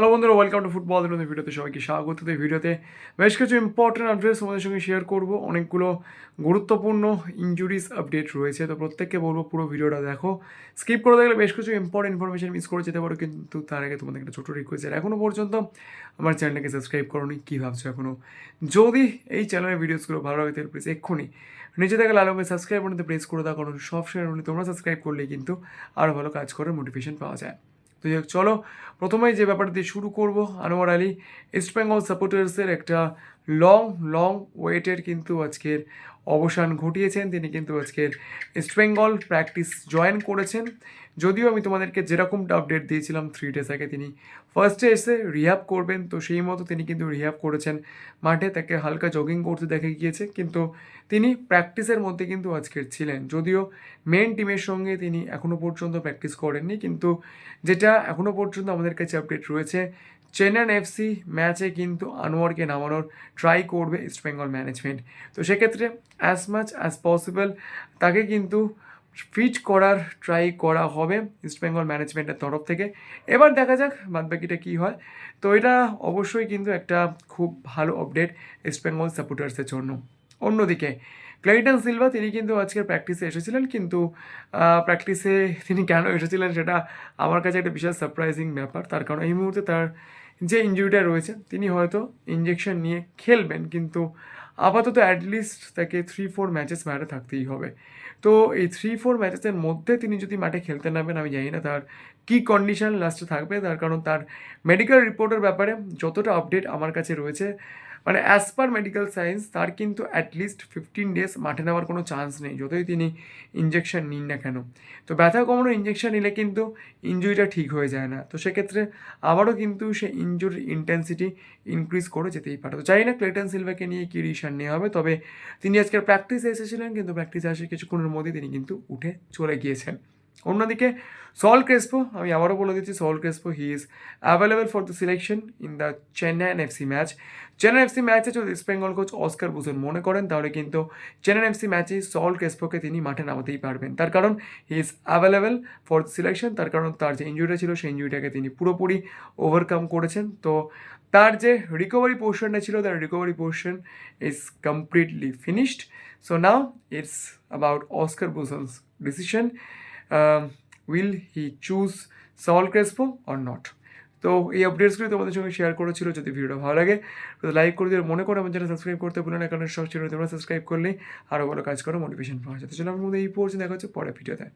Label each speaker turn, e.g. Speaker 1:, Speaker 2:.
Speaker 1: Hello বন্ধুরা welcome to football দিনের ভিডিওতে সবাইকে স্বাগত। এই ভিডিওতে বেশ কিছু ইম্পর্টেন্ট আপডেটস তোমাদের সঙ্গে শেয়ার করব। অনেকগুলো গুরুত্বপূর্ণ ইনজুরিজ আপডেট রয়েছে। তো প্রত্যেককে বলব পুরো ভিডিওটা দেখো। স্কিপ করে দেখলে বেশ কিছু ইম্পর্টেন্ট ইনফরমেশন মিস করে যেতে পারো, কিন্তু তার আগে তোমাদের একটা ছোটো রিকোয়েস্ট এখনও পর্যন্ত আমার চ্যানেলটাকে সাবস্ক্রাইব করোনি, কী ভাবছ এখনও যদি এই চ্যানেলের ভিডিওসগুলো ভালো লাগে, তাহলে প্লিজ এক্ষুনি নিচে থেকে লাল রঙের সাবস্ক্রাইব বাটনতে প্রেস করে দাও, কারণ সব সময় তোমরা সাবস্ক্রাইব করলেই কিন্তু আরও ভালো কাজ করার মোটিভেশন পাওয়া যায়। তো যাই চলো। প্রথমেই যে ব্যাপারটা দিয়ে শুরু করব, আনোয়ার আলী ইস্ট বেঙ্গল সাপোর্টার্সের একটা লং লং ওয়েটের কিন্তু আজকের অবসান ঘটিয়েছেন। তিনি কিন্তু আজকের ইস্ট বেঙ্গল প্র্যাকটিস জয়েন করেছেন। যদিও আমি তোমাদেরকে যেরকমটা আপডেট দিয়েছিলাম থ্রি ডেজ আগে, তিনি ফার্স্টে এসে রিহ্যাব করবেন। তো সেই মতো তিনি কিন্তু রিহ্যাব করেছেন। মাঠে তাকে হালকা জগিং করতে দেখা গিয়েছে। কিন্তু তিনি প্র্যাকটিসের মধ্যে কিন্তু আজকের ছিলেন। যদিও মেন টিমের সঙ্গে তিনি এখনও পর্যন্ত প্র্যাকটিস করেননি। কিন্তু যেটা এখনও পর্যন্ত আমাদের কাছে আপডেট রয়েছে চেন্নাইন এফসি ম্যাচে কিন্তু আনোয়ারকে নামানোর ট্রাই করবে ইস্টবেঙ্গল ম্যানেজমেন্ট তো সেক্ষেত্রে অ্যাজ মাচ অ্যাজ পসিবল তাকে কিন্তু ফিট করার ট্রাই করা হবে ইস্টবেঙ্গল ম্যানেজমেন্টের তরফ থেকে। এবার দেখা যাক বাদবাকিটা কী হয়। তো এটা অবশ্যই কিন্তু একটা খুব ভালো আপডেট ইস্টবেঙ্গল সাপোর্টার্সের জন্য। অন্যদিকে ক্লেইটন সিলভা তিনি কিন্তু আজকের প্র্যাকটিসে এসেছিলেন, কিন্তু প্র্যাকটিসে তিনি কেন এসেছিলেন সেটা আমার কাছে একটা বিশাল সারপ্রাইজিং ব্যাপার। তার কারণ এই মুহূর্তে তার যে ইঞ্জুরিটা রয়েছে, তিনি হয়তো ইঞ্জেকশন নিয়ে খেলবেন, কিন্তু আপাতত অ্যাটলিস্ট তাকে থ্রি ফোর ম্যাচেস মাঠে থাকতেই হবে। তো এই থ্রি ফোর ম্যাচেসের মধ্যে তিনি যদি মাঠে খেলতে নামেন, আমি জানি না তার কী কন্ডিশন লাস্টে থাকবে, তার কারণ তার মেডিকেল রিপোর্টের ব্যাপারে যতটা আপডেট আমার কাছে রয়েছে মানে অ্যাজ পার মেডিকেল সায়েন্স তার কিন্তু অ্যাটলিস্ট ফিফটিন ডেজ মাঠে নেওয়ার কোনো চান্স নেই, যতই তিনি ইঞ্জেকশন নিন না কেন। তো ব্যথা কমানো ইঞ্জেকশন নিলে কিন্তু ইঞ্জুরিটা ঠিক হয়ে যায় না। তো সেক্ষেত্রে আবারও কিন্তু সে ইঞ্জুরির ইন্টেন্সিটি ইনক্রিজ করে যেতেই পারে। তো জানি না ক্লেটন সিলভাকে নিয়ে কী ডিসিশন নেওয়া হবে, তবে তিনি আজকের প্র্যাকটিসে এসেছিলেন, কিন্তু প্র্যাকটিসে আসে কিছুক্ষণের মধ্যে তিনি কিন্তু উঠে চলে গিয়েছেন। অন্যদিকে সল ক্রেসপো আমি আবারও বলে দিচ্ছি Saul Crespo he is available for the selection in the Chennaiyin FC match Chennai FC ম্যাচে যদি East Bengal coach Oscar Bruzon মনে করেন, তাহলে কিন্তু চেন্নাই এফসি ম্যাচে সল ক্রেসপোকে তিনি মাঠে নামাতেই পারবেন। তার কারণ he is available for selection তার কারণ তার যে ইঞ্জুরিটা ছিল, সেই ইঞ্জুরিটাকে তিনি পুরোপুরি ওভারকাম করেছেন। তো তার যে রিকভারি পোর্শনটা ছিল, তার recovery portion is completely finished so now it's about Oscar Bruzon's decision will he choose Saul Crespo or not তো এই আপডেটসগুলি তোমাদের সঙ্গে শেয়ার করেছিল, যদি ভিডিওটা ভালো লাগে, তো লাইক করে দিয়ে মনে করো আমার চ্যানেল সাবস্ক্রাইব করতে ভুলো না, কারণ সব চ্যানেল তোমরা সাবস্ক্রাইব করলে আরও ভালো কাজ করো মোটিভেশন পাওয়া যায় তো চলো আমার মধ্যে এই পর্যন্ত দেখা হচ্ছে পরে ভিডিওতে